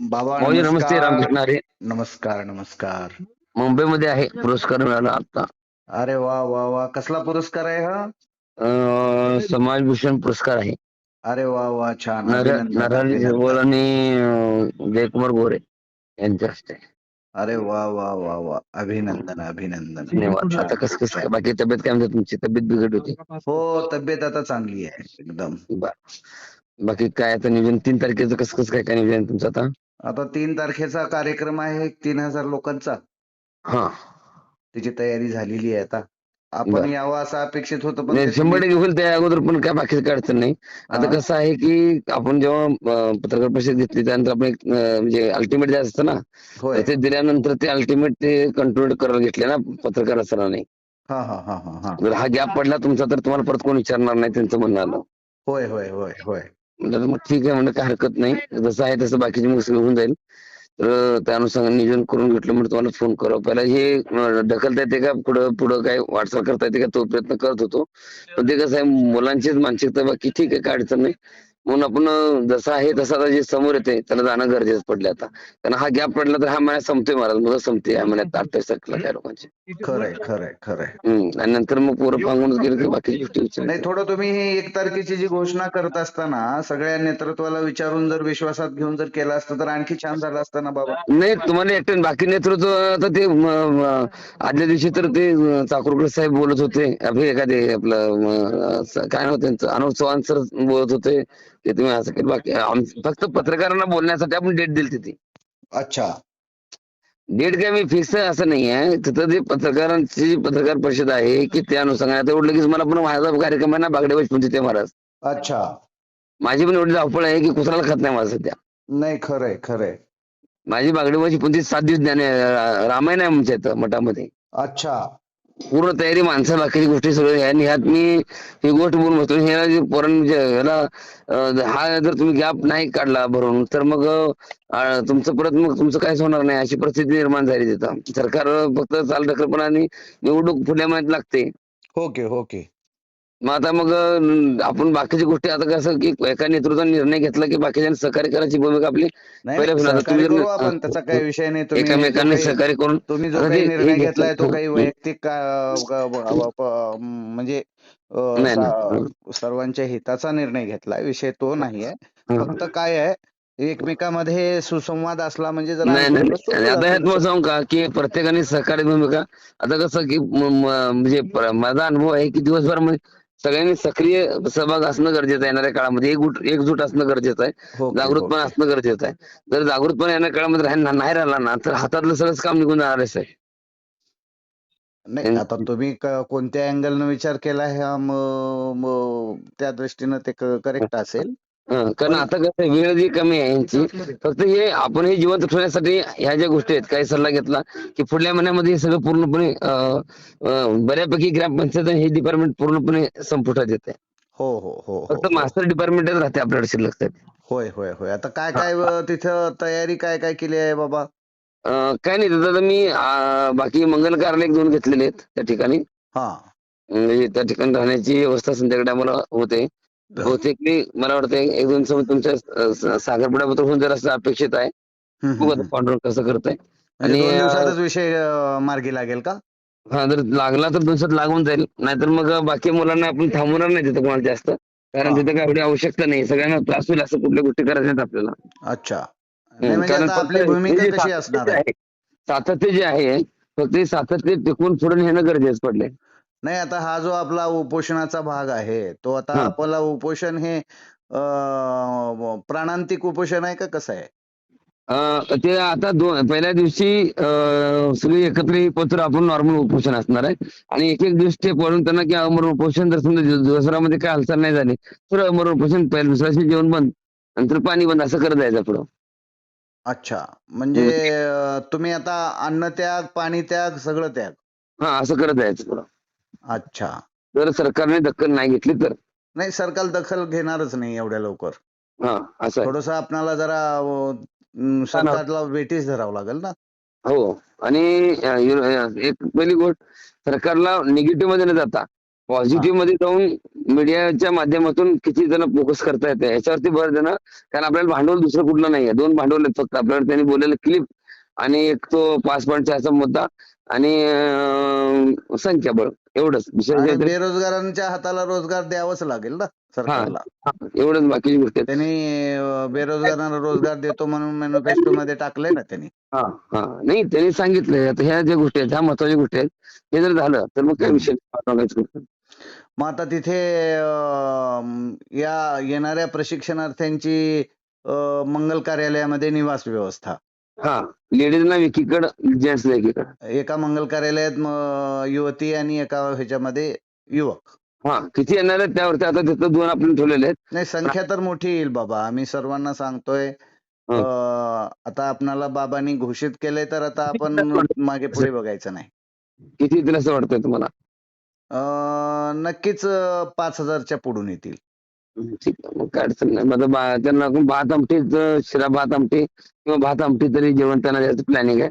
बाबा भाऊजी नमस्ते नमस्कार. रामकृष्ण हरे. नमस्कार नमस्कार. मुंबईमध्ये आहे पुरस्कार मिळाला आता. अरे वा वा वा. कसला पुरस्कार आहे हा? समाजभूषण पुरस्कार आहे. अरे वा वा. छान. नरहरी. झिरवळ आणि जयकुमार गोरे यांच्या हस्ते. अरे वा वा वा वा. अभिनंदन अभिनंदन. धन्यवाद. आता कसं कसं. बाकी तब्येत काय म्हणते तुमची? तब्येत बिघड होती. हो तब्येत आता चांगली आहे एकदम. बाकी काय आता नियोजन? तीन तारखेचं कसं कसं काय काय नियोजन आहे तुमचं आता? आता तीन तारखेचा कार्यक्रम आहे तीन हजार लोकांचा. हा. त्याची तयारी झालेली आहे आता. आपण बरं. यावं असं अपेक्षित होतं पण नाही, शंभर टक्के होईल त्या अगोदर पण काय बाकीचं काय अडचण नाही. आता हा. कसं आहे की आपण जेव्हा अं, पत्रकार परिषद घेतली त्यानंतर आपण एक अं, म्हणजे अल्टिमेट जे असतं ना होय. ते दिल्यानंतर ते अल्टिमेट ते कंट्रोल करायला घेतले ना पत्रकार सरांनी. हा हा हा हा हा. जर हा गॅप पडला तुमचा तर तुम्हाला परत कोण विचारणार नाही त्यांचं म्हणणं आलं. होय होय होय होय. म्हणलं मग ठीक आहे म्हणलं काय हरकत नाही. जसं आहे तसं बाकीची मग सगळं होऊन जाईल. तर त्या अनुषंगाने नियोजन करून घेतलं म्हणून तुम्हाला फोन करावं पहिला हे ढकलता येते का? पुढं पुढं काय वाटचाल करता येते का? तो प्रयत्न करत होतो. पण ते कसं आहे मुलांचीच मानसिकता बाकी ठीक आहे काय अडचण नाही. म्हणून आपण जसं आहे तसं आता जे समोर येते त्याला जाणं गरजेचं पडले आता. कारण हा गॅप पडला तर हा महिन्यात संपतोय महाराज मग संपते या महिन्यात अठ्ठावीस तारखेला काय लोकांचे. खरंय खरंय खरंय. हम्म. आणि नंतर मग पोरं पांगूनच गेले की बाकीची गोष्टी नाही. थोडं तुम्ही ही एक तारखेची जी घोषणा करत असताना सगळ्या नेतृत्वाला विचारून जर विश्वासात घेऊन जर केलं असतं तर आणखी छान झालं असतं ना बाबा? नाही तुम्हाला एकटं बाकी नेतृत्व आता ते म, म, आदल्या दिवशी तर ते चाकूरकर साहेब बोलत होते. अभि एखादे आपलं म, स- काय नाव त्यांचं अनुप चव्हाण सर बोलत होते. की तुम्ही असं केलं बाकी आम- फक्त पत्रकारांना बोलण्यासाठी आपण डेट दिली ती. अच्छा. डेट काय मी फिक्स असं नाही आहे. तिथं ते पत्रकारांची जी पत्रकार परिषद आहे की त्या अनुषंगाने आता एवढं लगेच मला पण माझा कार्यक्रम आहे ना बागडे पण तिथे महाराज. अच्छा. माझी पण एवढी धावपळ आहे की कुत्राला खात नाही माझं सध्या. नाही खरंय खरंय. माझी बागडेबाची पुंती सात दिवस ज्ञान आहे, रामायण आहे आमच्या इथं मठामध्ये. अच्छा. पूर्ण तयारी माणसा बाकीची गोष्टी सगळं ह्या आणि ह्यात मी ही गोष्ट बोलून बसतो ह्याला पोरण ह्याला हा जर तुम्ही गॅप नाही काढला भरून तर मग तुमचं परत मग तुमचं काहीच होणार नाही. अशी परिस्थिती निर्माण झाली तिथं. सरकार फक्त चाल ढकलपणा आणि निवडणूक पुढल्या महिन्यात लागते. Okay okay. मग आता मग आपण बाकीची गोष्टी आता कसं की एका नेतृत्वाने निर्णय घेतला की बाकीच्यांनी सहकार्य करायची भूमिका आपली आपण त्याचा काही विषय नाही एकामेकांनी सहकार्य करून तुम्ही जो काही निर्णय घेतलाय तो. काही. वैयक्तिक म्हणजे. सर्वांच्या हिताचा निर्णय घेतलाय विषय तो नाहीये. फक्त काय आहे एकमेकांमध्ये सुसंवाद असला म्हणजे. आता सांगू का की प्रत्येकाने सहकार्य भूमिका आता कसं की म्हणजे माझा अनुभव आहे की दिवसभर सगळ्यांनी सक्रिय सहभाग असणं गरजेचं आहे येणाऱ्या काळामध्ये. एकजूट एकजूट असणं गरजेचं आहे. ओके, जागृतपणे ओके. असणं गरजेचं आहे. जर जागृतपणे येणाऱ्या काळामध्ये नाही राहिला ना तर हातातलं सगळंच काम निघून जाणार आहे. नाही आता तुम्ही कोणत्या अँगलनं विचार केला त्या दृष्टीनं ते करेक्ट असेल हं, कारण आता कसं वेळ जी कमी आहे यांची फक्त हे आपण हे जिवंत ठेवण्यासाठी ह्या ज्या गोष्टी आहेत काही सल्ला घेतला की पुढल्या महिन्यामध्ये हे सगळं पूर्णपणे बऱ्यापैकी ग्रामपंचायत हे डिपार्टमेंट पूर्णपणे संपुटात येते. हो हो हो हो फक्त मास्टर डिपार्टमेंटच राहते आपल्याकडे शिल्लक होय होय होय. आता काय काय तिथं तयारी काय काय केली आहे बाबा? काय नाही तिथं आता मी बाकी मंगल कार्यालय एक दोन घेतलेले आहेत त्या ठिकाणी. हा. म्हणजे त्या ठिकाणी राहण्याची व्यवस्था संध्याकाळी आम्हाला होते. बहुतेक मी मला वाटतं एक दोन दिवसामध्ये तुमच्या अं, स- साखरपुड्याबद्दल होऊन जर असं अपेक्षित आहे बघू आता. पांडुरंग कसं करताय. म्हणजे आणि, दोन अं, दिवसातच विषय अं, मार्गी लागेल का? हा जर लागला तर दिवसात लागून जाईल. नाहीतर मग बाकी मुलांना आपण थांबवणार नाही तिथं कोणाला जास्त. कारण हा. तिथं काय एवढी आवश्यकता नाही. सगळ्यांना त्रास होईल असं कुठल्या गोष्टी करायच्या नाहीत आपल्याला. अच्छा. नाही म्हणजे कारण आता फक्त आपली हे भूमिका जे कशी सातत्य जे आहे? आहे, सातत्य जे आहे फक्त हे सातत्य टिकून पुढे नेणं गरजेचं पडलंय. नाही आता हा जो आपला उपोषणाचा भाग आहे तो आता हा. आपला उपोषण हे अं, प्राणांतिक उपोषण आहे का कसं आहे? अं, ते आता दोन पहिल्या दिवशी अं, सगळी एकत्र पत्र आपण नॉर्मल उपोषण असणार आहे. आणि एक एक दिवस ते पळून त्यांना की अमर उपोषण जर समजा दिवस- दिवसभरामध्ये काय हालचाल नाही झाली तर अमर उपोषण पहिल्या दुसऱ्या दिवशी जेवण बंद नंतर पाणी बंद असं करत जायचं पुढं. अच्छा म्हणजे अं, तुम्ही आता अन्न त्याग पाणी त्याग सगळं त्याग. हा असं करत जायचं पुढं. अच्छा. जर सरकारने दखल नाही घेतली तर? नाही सरकार दखल घेणारच नाही एवढ्या लवकर. हा असं आहे. थोडस आपणाला जरा अं, सरकारला वेटीस धरावं लागेल ना? हो आणि अं, यु- अं, एक पहिली गोष्ट सरकारला निगेटिव्हमध्ये न जाता पॉझिटिव्हमध्ये जाऊन मीडियाच्या माध्यमातून किती जण फोकस करता येते याच्यावरती भर देणं कारण आपल्याला भांडवल दुसरं कुठलं नाहीये. दोन भांडवल आहेत फक्त. आपल्याला त्यांनी बोललेलं क्लिप आणि एक तो पाच पॉईंट चारचा मुद्दा आणि संख्याबळ एवढंच. दुसरं आणि बेरोजगारांच्या हाताला रोजगार द्यावाच लागेल ना सरकारला. एवढंच बाकीची गोष्ट त्यांनी अं, बेरोजगारांना रोजगार देतो म्हणून मॅनिफेस्टो मध्ये टाकलंय ना त्यांनी. हा हा. नाही त्यांनी सांगितलंय. आता ह्या ज्या गोष्टी आहेत ह्या महत्त्वाच्या गोष्टी आहेत हे जर झालं तर मग काय. विषय नाही. मग आता तिथे अं, या येणाऱ्या प्रशिक्षणार्थ्यांची अं, मंगल कार्यालयामध्ये निवास व्यवस्था. हा लेडीजला एकीकडं जेंट्सला एकीकडं. एका मंगल कार्यालयात म- युवती आणि एका ह्याच्यामध्ये युवक. हा किती येणार आहेत त्यावरती? आता तिथं दोन आपण ठेवलेले आहेत. नाही संख्या तर मोठी येईल बाबा. आम्ही सर्वांना सांगतोय. अं, आता आपणाला बाबांनी घोषित केलंय तर आता आपण मागे पुढे बघायचं नाही. किती येतील असं वाटतंय तुम्हाला? अं, नक्कीच अं, पाच हजारच्या पुढून येतील. ठीक आहे मग काय अडचण नाही. माझं बा- त्यांना भात आमटीच शिरा भात आमटी किंवा भात आमटी तरी जेवण त्यांना द्यायचं प्लॅनिंग आहे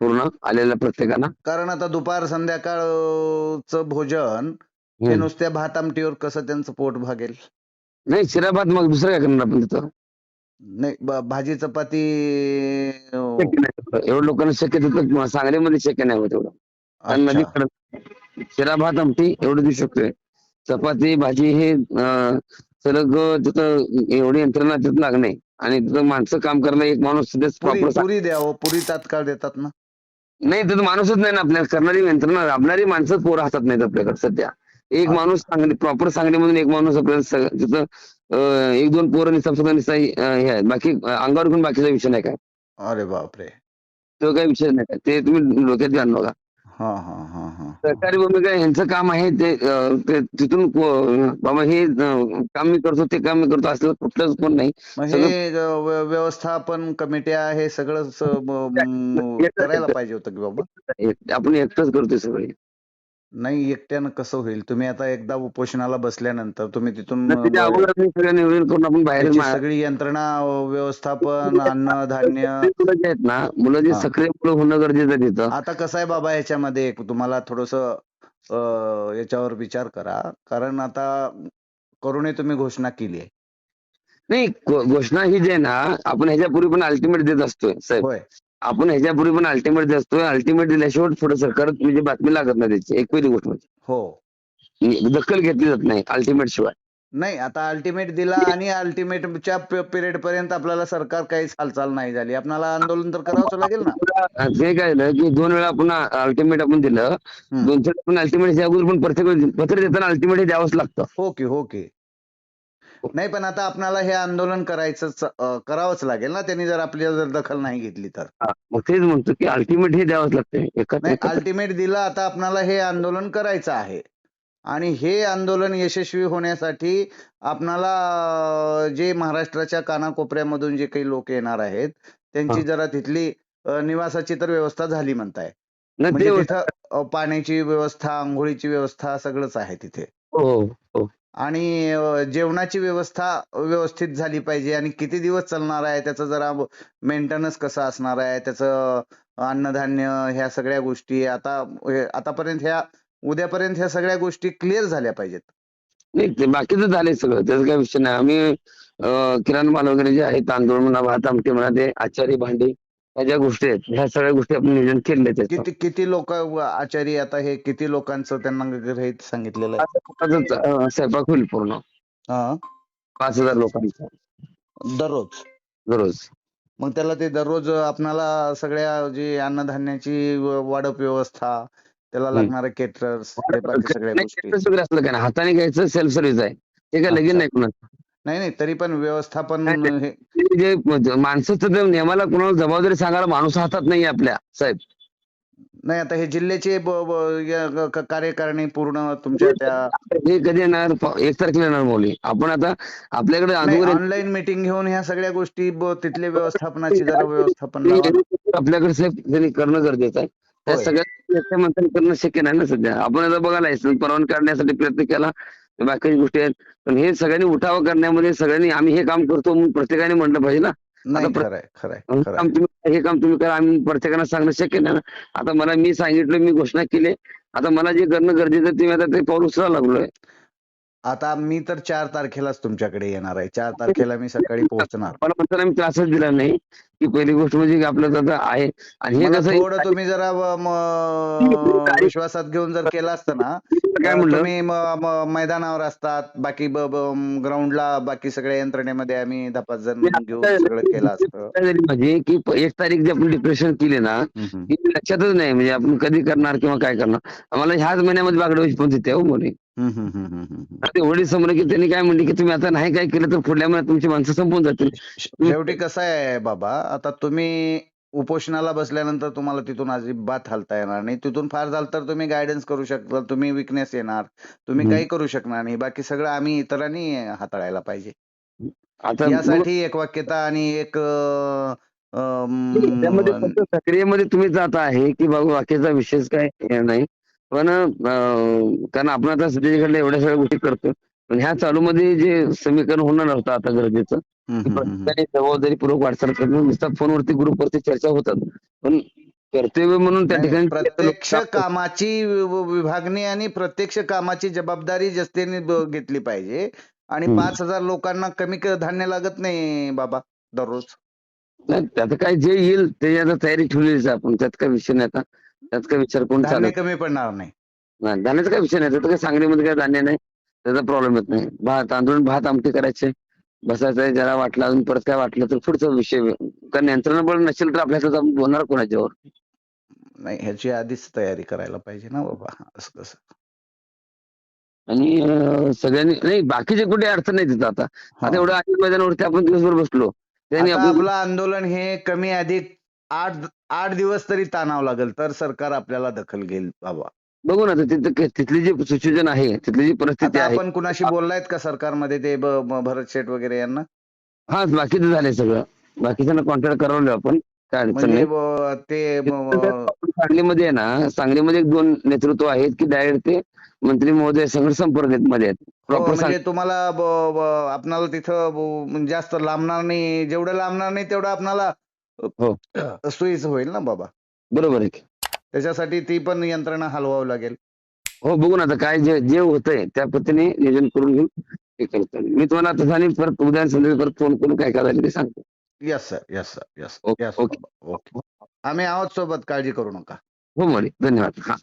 पूर्ण आलेल्या प्रत्येकाला कारण आता दुपार संध्याकाळचं भोजन हे हम्म. नुसत्या भात आमटीवर कसं त्यांचं पोट भागेल? नाही शिरा भात मग दुसरं काय करणार आपण तिथं? नाही ब- भाजी चपाती शक्य नाही एवढं लोकांना शक्य तिथं सांगलीमध्ये शक्य नाही होत एवढं. आणि अच्छा. नदीकडं शिरा भात आमटी एवढं देऊ शकतोय. चपाती भाजी हे अं, सलग तिथं एवढी यंत्रणा तिथं लागणे आणि तिथं माणसं काम करायला एक माणूस तिथेच पुरी प्रॉपर पुरी द्यावं पुरी तात्काळ देतात ना? नाही तिथं माणूसच नाही ना आपल्याला करणारी यंत्रणा राबणारी माणसं पोरं हातात नाहीत आपल्याकडे सध्या. एक. माणूस सांगली प्रॉपर सांगलीमधून एक माणूस आपल्याला सग- तिथं अं, एक दोन पोरं निसाब सुद्धा निसा हे आहेत. बाकी अं, अंगावर घेऊन बाकीचा विषय नाही काय. अरे बापरे. तो काही विषय नाही. काय ते तुम्ही डोक्यात घ्या बघा. हा हा हा हा. सरकारी भूमिका यांचं काम आहे ते अं, ते तिथून को- बाबा हे अं, काम मी करतो ते काम मी करतो असं कुठलंच कोण नाही. मग सगळं- हे अं, व्य- व्यवस्थापन कमिट्या हे म- येतं- करायला. पाहिजे होतं की बाबा? एक- आपण एकटंच करतोय सगळे. नाही एकट्यानं कसं होईल? तुम्ही आता एकदा उपोषणाला बसल्यानंतर तुम्ही तिथून त्याच्या अगोदर सगळं नियोजन करून आपण बाहेर त्याची मा- सगळी यंत्रणा व्यवस्थापन अन्न धान्य. मुलं जे आहेत ना मुलं जे हा. सक्रिय मुलं होणं गरजेचं आहे तिथं. आता कसं आहे बाबा याच्यामध्ये एक तुम्हाला थोडस याच्यावर विचार करा. कारण आता करोने तुम्ही घोषणा केली आहे. नाही घो- घोषणा ही जी आहे ना आपण ह्याच्यापूर्वी पण अल्टिमेट देत असतोय साहेब. होय. आपण ह्याच्यापूर्वी पण अल्टिमेट असतोय अल्टिमेट दिल्याशिवाय पुढे सरकार म्हणजे बातमी लागत नाही त्याची एक पहिली गोष्ट म्हणजे. हो. दखल घेतली जात नाही अल्टिमेट शिवाय. नाही आता अल्टिमेट दिला आणि अल्टिमेटच्या पिरियड पर्यंत आपल्याला सरकार काहीच हालचाल नाही झाली. आपल्याला आंदोलन तर करावंच लागेल ना. ते काय झालं की दोन वेळा आपण अल्टिमेट आपण दिलं. दोन चार आपण अल्टिमेट अगोदर पण प्रत्येक पत्र देताना अल्टिमेट हे द्यावंच लागतं. हो की हो नाही पण आता आपल्याला हे आंदोलन करायचंच अं, करावंच लागेल ना? त्यांनी जर आपली जर दखल नाही घेतली तर. हा, मग तेच म्हणतो की अल्टिमेट हे द्यावंच एका- अल्टिमेट दिला आता आपल्याला हे आंदोलन करायचं आहे. आणि हे आंदोलन यशस्वी होण्यासाठी आपणाला जे महाराष्ट्राच्या कानाकोपऱ्यामधून जे काही लोक येणार आहेत त्यांची हा. जरा तिथली निवासाची तर व्यवस्था झाली म्हणताय. म्हणजे ते तिथं पाण्याची व्यवस्था आंघोळीची व्यवस्था सगळंच आहे तिथे. हो हो. आणि जेवणाची व्यवस्था व्यवस्थित झाली पाहिजे आणि किती दिवस चालणार आहे त्याचं जरा मेंटेनन्स कसं असणार आहे त्याचं अन्नधान्य ह्या सगळ्या गोष्टी आता आतापर्यंत ह्या उद्यापर्यंत ह्या सगळ्या गोष्टी क्लिअर झाल्या पाहिजेत. नाही ते बाकीचं झालंय सगळं त्याचा काही विषय नाही. आम्ही अं, किराणा माल वगैरे जे आहे तांदूळ म्हणा भात आमटी म्हणा ते आचारी भांडी ह्या ज्या गोष्टी आहेत ह्या सगळ्या गोष्टी आपण नियोजन केलेले त्याचं किती किती लोक आचारी आता हे किती लोकांचं त्यांना हे सांगितलेलं आहे? स्वयंपाक होईल पूर्ण. पाच हजार लोकांचा. दररोज? दररोज. मग त्याला ते दररोज आपणाला सगळ्या जी अन्नधान्याची वाढप व्यवस्था त्याला. लागणारे केटरर्स सगळ्या गोष्टी. हाताने घ्यायचं सेल्फ सर्व्हिस आहे. ते काय लगेच. नाही कुणाचं. नाही नाही तरी पण व्यवस्थापन हे ते जे माणसाचं ते नियमाला कुणाला जबाबदारी सांगायला माणूस हातात नाही आपल्या साहेब. नाही आता हे जिल्ह्याचे कार्यकारिणी पूर्ण तुमच्या त्या हे कधी येणार? एक तारखेला येणार मौली. आपण आता आपल्याकडे ऑनलाईन मीटिंग घेऊन ह्या सगळ्या गोष्टी तिथल्या व्यवस्थापनाची जरा व्यवस्थापन. आपल्याकडे साहेब त्यांनी करणं गरजेचं आहे. त्या. सगळ्या करणं शक्य नाही ना सध्या. आपण आता बघा लायसन्स परवानगी काढण्यासाठी प्रयत्न केला. बाकीच्या गोष्टी आहेत. पण हे सगळ्यांनी उठाव करण्यामध्ये सगळ्यांनी आम्ही हे काम करतो म्हणून प्रत्येकाने म्हटलं पाहिजे ना. नाही प्र- खरंय खरंय हे काम तुम्ही करा आम्ही प्रत्येकाला सांगणं शक्य नाही ना. आता मला मी सांगितलं मी घोषणा केली. आता मला जे करणं गरजेचं ते मी आता ते पाऊल उचलायला लागलोय. आता मी तर चार तारखेलाच तुमच्याकडे येणार आहे. चार तारखेला मी सकाळी पोहोचणार. मला म्हणताना मी त्रासच दिला नाही. की पहिली गोष्ट म्हणजे की आपलं आता आहे. आणि हे मला कसं थोडं तुम्ही जरा म- विश्वासात घेऊन जर केलं असतं ना काय तर म्हणलं? तुम्ही म- म- मैदानावर असतात बाकी ग्राउंडला बाकी सगळ्या यंत्रणेमध्ये आम्ही दहा पाच जण घेऊन सगळं केलं असतं. काय झाली माझी की प- एक तारीख जी आपण डिप्रेशन केली ना हम्म, हम्म. ती लक्षातच नाही. म्हणजे आपण कधी करणार किंवा काय करणार. आम्हाला ह्याच महिन्यामध्ये बागडवायची पण तिथे हो मोरे. हम्म, हम्म, हम्म, हम्म, हम्म. ते वडील समोर की त्यांनी काय म्हणले की तुम्ही आता नाही काय केलं तर पुढल्या महिन्यात तुमची माणसं संपून जातील. शेवटी कसं आहे बाबा आता तुम्ही उपोषणाला बसल्यानंतर तुम्हाला तिथून अजिबात हालता येणार नाही. तिथून फार झालं तर तुम्ही गायडन्स करू शकता तुम्ही विकनेस येणार तुम्ही. काही करू शकणार नाही. बाकी सगळं आम्ही इतरांनी हाताळायला पाहिजे. आता यासाठी एक वाक्यता आणि एक त्यामध्ये अं, फक्त सक्रियमध्ये तुम्ही जात आहे की बाबा बाकीचा विषयच काय नाही. पण कारण आपण आता सध्याकडे एवढ्या सगळ्या गोष्टी करतो पण ह्या चालूमध्ये जे समीकरण होणार होतं आता गरजेचं. प्रत्येकाने जबाबदारीपूर्वक वाटचाल करणं नुसता फोनवरती ग्रुपवरती चर्चा होतात. पण कर्तव्य म्हणून त्या ठिकाणी प्रत्यक्ष कामाची विभागणी आणि प्रत्यक्ष कामाची जबाबदारी जस्तेने घेतली पाहिजे. आणि. पाच हजार लोकांना कमी क- धान्य लागत नाही बाबा दररोज. नाही, त्याचं काय जे येईल ते आता तयारी ठेवलीच आपण. त्यात काय विषय नाही आता. त्यात काय विचार कोण कमी पडणार नाही. धान्याचा काय विषय नाही. त्याचं काय सांगलीमध्ये काय धान्य नाही. त्याचा प्रॉब्लेम येत नाही. भात तांदूळ भात आमटी करायचे. बसायचं ज्याला वाटलं अजून परत काय वाटलं तर पुढचा विषय. कारण यंत्रणा बळ नसेल तर आपल्याकडे बोलणार कोणाच्यावर? नाही ह्याची आधीच तयारी करायला पाहिजे ना बाबा असं कसं आणि सगळ्यांनी नाही बाकीचे कुठे अडचण नाही तिथं आता. आता एवढं आझाद मैदानावरती आपण दिवसभर बसलो. त्यांनी आपलं आंदोलन हे कमी अधिक आठ आठ दिवस तरी ताणावं लागेल तर सरकार आपल्याला दखल घेईल बाबा. बघू ना तिथं तिथली जी सिच्युएशन आहे तिथली जी परिस्थिती आहे. आपण कुणाशी बोललायत का सरकारमध्ये ते भरत शेठ वगैरे यांना? हा बाकीचं झालंय सगळं. बाकीच्यांना कॉन्टॅक्ट करवलं आपण. म्हणजे ते सांगलीमध्ये ना सांगलीमध्ये एक दोन नेतृत्व आहेत की डायरेक्ट ते मंत्री महोदय संघ संपर्कमध्ये आहेत. हो, प्रॉपर म्हणजे तुम्हाला आपणाला तिथं ब- जास्त लांबणार नाही जेवढं लांबणार नाही तेवढं आपणाला हो. सोयीचं होईल ना बाबा. बरोबर आहे. त्याच्यासाठी ती पण यंत्रणा हलवावं लागेल. हो बघू ना आता काय जे जे होतंय त्या पद्धतीने नियोजन करून घेऊन हे करतो. मी तुम्हाला तसं आणि परत उद्या संध्याकाळी परत फोन करून काय करायचं ते सांगतो. Yes sir yes sir yes okay, okay. आम्ही आहोत सोबत काळजी करू नका. हो मॅडम धन्यवाद. हा.